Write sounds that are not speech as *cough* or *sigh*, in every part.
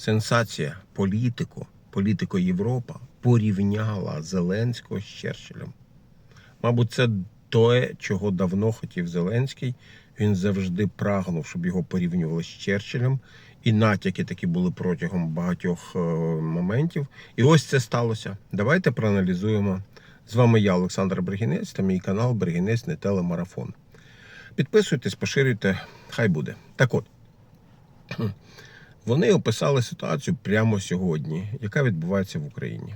Сенсація, політико, політико Європа порівняла Зеленського з Черчиллем. Мабуть, це те, чого давно хотів Зеленський. Він завжди прагнув, щоб його порівнювали з Черчиллем. І натяки такі були протягом багатьох е, моментів. І ось це сталося. Давайте проаналізуємо. З вами я, Олександр Бригінець, та мій канал Бригінець не телемарафон. Підписуйтесь, поширюйте, хай буде. Так от, вони описали ситуацію прямо сьогодні, яка відбувається в Україні.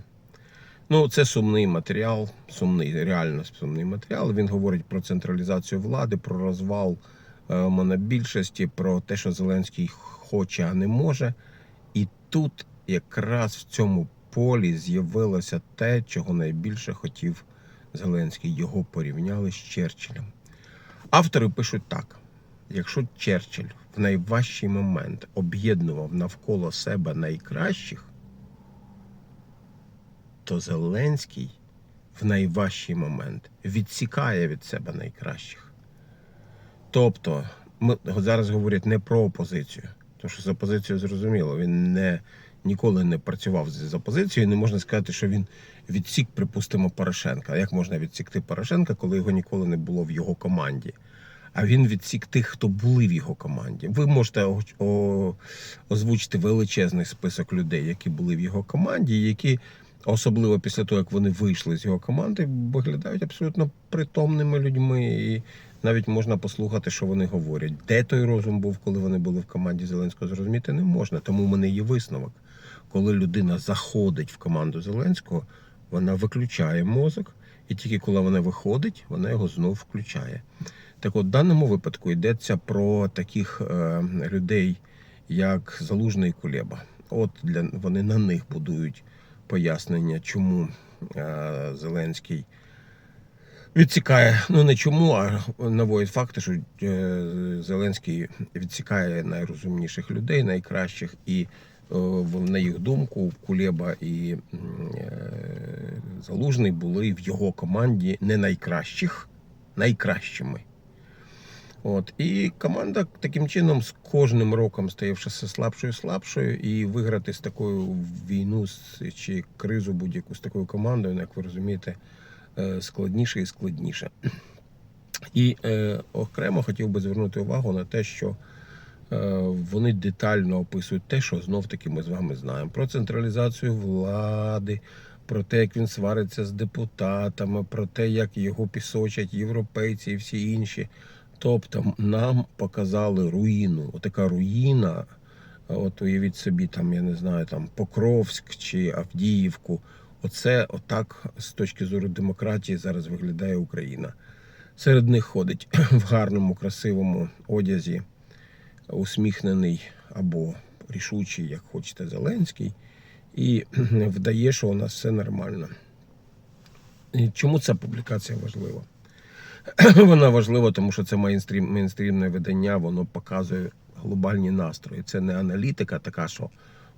Ну, це сумний матеріал, сумний, реально сумний матеріал. Він говорить про централізацію влади, про розвал е, монобільшості, про те, що Зеленський хоче, а не може. І тут якраз в цьому полі з'явилося те, чого найбільше хотів Зеленський. Його порівняли з Черчиллем. Автори пишуть так: якщо Черчилль в найважчий момент об'єднував навколо себе найкращих, то Зеленський в найважчий момент відсікає від себе найкращих. Тобто, ми зараз говорять не про опозицію, тому що з опозицією зрозуміло, він не, ніколи не працював з опозицією. Не можна сказати, що він відсік, припустимо, Порошенка. Як можна відсікти Порошенка, коли його ніколи не було в його команді? А він відсік тих, хто були в його команді. Ви можете озвучити величезний список людей, які були в його команді, які особливо після того, як вони вийшли з його команди, виглядають абсолютно притомними людьми. І навіть можна послухати, що вони говорять. Де той розум був, коли вони були в команді Зеленського, зрозуміти не можна. Тому в мене є висновок. Коли людина заходить в команду Зеленського, вона виключає мозок, і тільки коли вона виходить, вона його знов включає. Так от, в даному випадку йдеться про таких е, людей, як Залужний Кулеба. От для вони на них будують пояснення, чому е, Зеленський відсікає. Ну не чому, а наводять факти, що е, Зеленський відсікає найрозумніших людей, найкращих, і на їх думку, Кулеба і Залужний були в його команді не найкращих, найкращими. От і команда таким чином з кожним роком стає все слабшою і слабшою, і виграти з такою війну чи кризу будь-яку з такою командою, як ви розумієте, е, складніше і складніше. І е, окремо хотів би звернути увагу на те, що е, вони детально описують те, що знов таки ми з вами знаємо про централізацію влади, про те, як він свариться з депутатами, про те, як його пісочать європейці і всі інші. Тобто нам показали руїну. Отака руїна. От уявіть собі, там, я не знаю, там Покровськ чи Авдіївку. Оце отак з точки зору демократії зараз виглядає Україна. Серед них ходить *clears throat* в гарному, красивому одязі, усміхнений або рішучий, як хочете, Зеленський, і *clears throat* вдає, що у нас все нормально. І чому ця публікація важлива? *clears throat* Вона важлива, тому що це мейнстрім, мейнстрімне видання, воно показує глобальні настрої. Це не аналітика така, що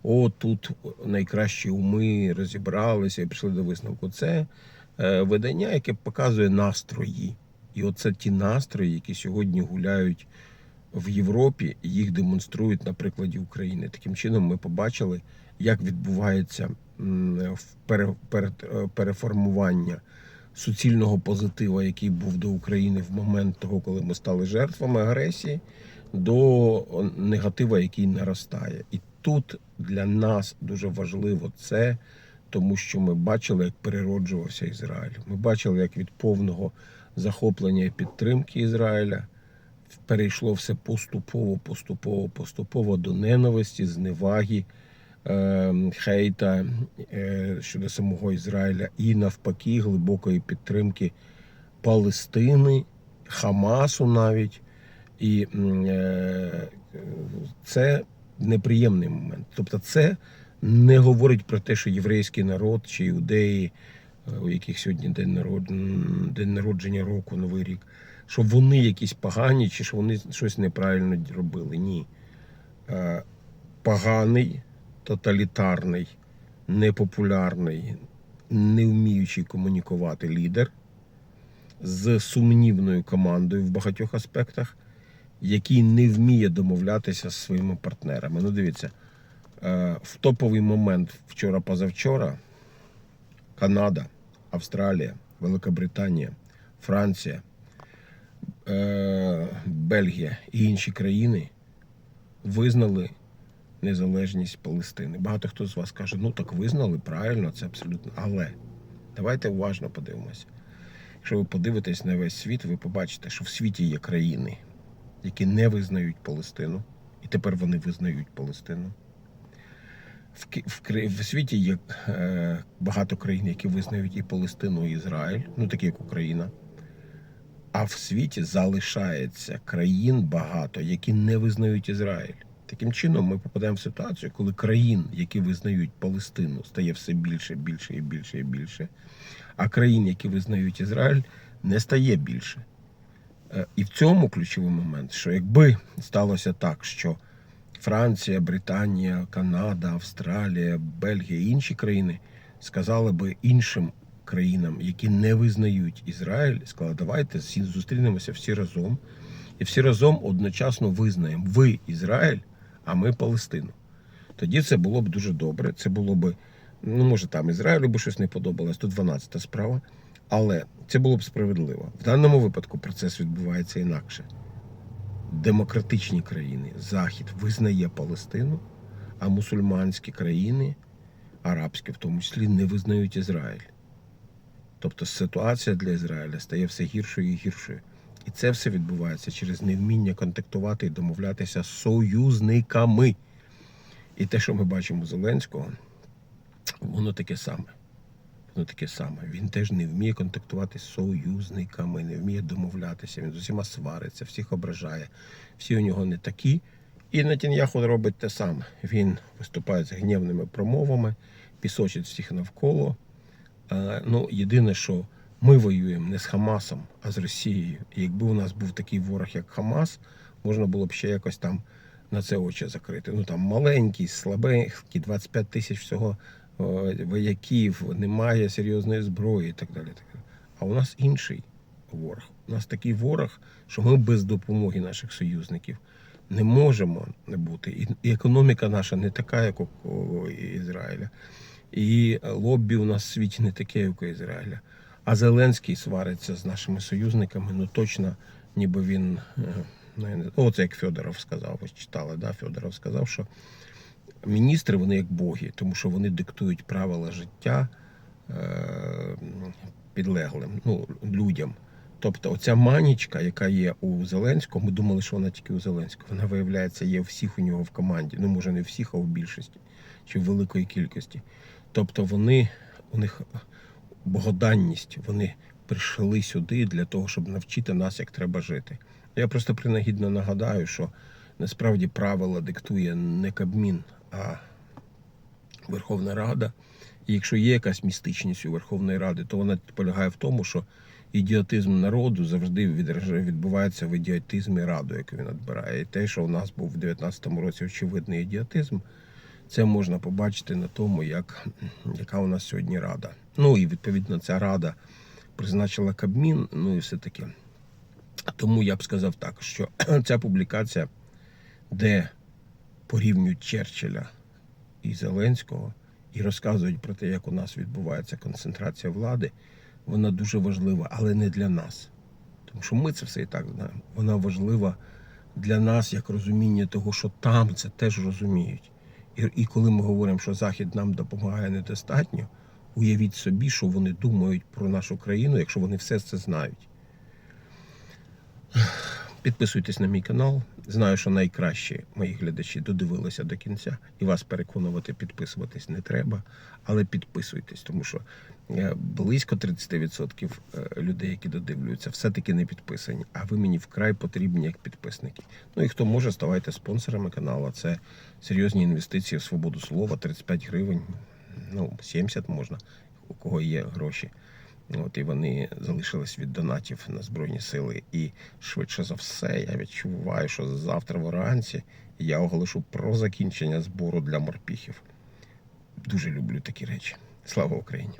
о, тут найкращі уми розібралися і прийшли до висновку. Це е, видання, яке показує настрої. І оце ті настрої, які сьогодні гуляють в Європі, їх демонструють на прикладі України. Таким чином, ми побачили, як відбувається переформування суцільного позитива, який був до України в момент того, коли ми стали жертвами агресії, до негатива, який наростає. І тут для нас дуже важливо це, тому що ми бачили, як перероджувався Ізраїль. Ми бачили, як від повного захоплення і підтримки Ізраїля перейшло все поступово, поступово, поступово до ненависті, зневаги, хейта е, щодо самого Ізраїля і навпаки глибокої підтримки Палестини, Хамасу навіть. І е, це неприємний момент. Тобто, це не говорить про те, що єврейський народ чи іудеї, е, у яких сьогодні день народження, року, Новий рік, що вони якісь погані, чи що вони щось неправильно робили. Ні. Поганий, тоталітарний, непопулярний, не вміючий комунікувати лідер з сумнівною командою в багатьох аспектах, який не вміє домовлятися з своїми партнерами. Ну, дивіться, Е, В топовий момент вчора-позавчора Канада, Австралія, Великобританія, Франція, е, Бельгія і інші країни визнали незалежність Палестини. Багато хто з вас каже, ну так визнали, правильно, це абсолютно. Але давайте уважно подивимося. Якщо ви подивитесь на весь світ, ви побачите, що в світі є країни, які не визнають Палестину, і тепер вони визнають Палестину. В, в, в світі є е, багато країн, які визнають і Палестину, і Ізраїль, ну такі як Україна. А в світі залишається країн багато, які не визнають Ізраїль. Таким чином, ми попадаємо в ситуацію, коли країн, які визнають Палестину, стає все більше, більше і більше і більше, а країн, які визнають Ізраїль, не стає більше. Е, І в цьому ключовий момент, що якби сталося так, що Франція, Британія, Канада, Австралія, Бельгія і інші країни сказали би іншим країнам, які не визнають Ізраїль, сказали, давайте зустрінемося всі разом і всі разом одночасно визнаємо ви Ізраїль, а ми Палестину. Тоді це було б дуже добре. Це було б, ну може там Ізраїлю би щось не подобалось, то 12 справа. Але це було б справедливо. В даному випадку процес відбувається інакше. Демократичні країни, Захід визнає Палестину, а мусульманські країни, арабські в тому числі, не визнають Ізраїль. Тобто ситуація для Ізраїля стає все гіршою і гіршою. І це все відбувається через невміння контактувати і домовлятися з союзниками. І те, що ми бачимо Зеленського, воно таке саме. Воно таке саме. Він теж не вміє контактувати з союзниками, не вміє домовлятися. Він з усіма свариться, всіх ображає. Всі у нього не такі. І Нетаньяху робить те саме. Він виступає з гнівними промовами, пісочить всіх навколо. Е, Ну, єдине, що ми воюємо не з Хамасом, а з Росією. І якби у нас був такий ворог, як Хамас, можна було б ще якось там на це очі закрити. Ну там маленький, слабенький, 25 тисяч всього вояків, немає серйозної зброї і так далі. А у нас інший ворог. У нас такий ворог, що ми без допомоги наших союзників не можемо не бути. І, економіка наша не така, як у, Ізраїля. І лоббі у нас в світі не таке, як у Ізраїля. А Зеленський свариться з нашими союзниками, ну точно, ніби він. е, Ну. Оце як Федоров сказав, ви читали, да? Федоров сказав, що міністри вони як боги, тому що вони диктують правила життя е, підлеглим, ну, людям. Тобто оця манічка, яка є у Зеленського, ми думали, що вона тільки у Зеленського. Вона виявляється, є всіх у нього в команді. Ну, може, не всіх, а у більшості чи в великої кількості. Тобто вони, у них богоданність, вони прийшли сюди для того, щоб навчити нас, як треба жити. Я просто принагідно нагадаю, що насправді правила диктує не Кабмін, а Верховна Рада. І якщо є якась містичність у Верховної Ради, то вона полягає в тому, що ідіотизм народу завжди відбувається в ідіотизмі раду, яку він відбирає. І те, що у нас був в 19-му році очевидний ідіотизм, це можна побачити на тому, як, яка у нас сьогодні рада. Ну і відповідно ця рада призначила Кабмін, ну і все таке. Тому я б сказав так, що *clears throat* ця публікація, де порівнюють Черчилля і Зеленського, і розказують про те, як у нас відбувається концентрація влади, вона дуже важлива, але не для нас. Тому що ми це все і так знаємо. Вона важлива для нас як розуміння того, що там це теж розуміють. І, і коли ми говоримо, що Захід нам допомагає недостатньо, уявіть собі, що вони думають про нашу країну, якщо вони все це знають. Підписуйтесь на мій канал. Знаю, що найкращі мої глядачі додивилися до кінця, і вас переконувати, підписуватись не треба. Але підписуйтесь, тому що е, близько 30% е, людей, які додивлюються, все-таки не підписані. А ви мені вкрай потрібні як підписники. Ну і хто може, ставайте спонсорами каналу. Це серйозні інвестиції в свободу слова, 35 гривень, ну 70 можна, у кого є гроші. От і вони залишились від донатів на Збройні Сили. І швидше за все, я відчуваю, що завтра вранці я оголошу про закінчення збору для морпіхів. Дуже люблю такі речі. Слава Україні!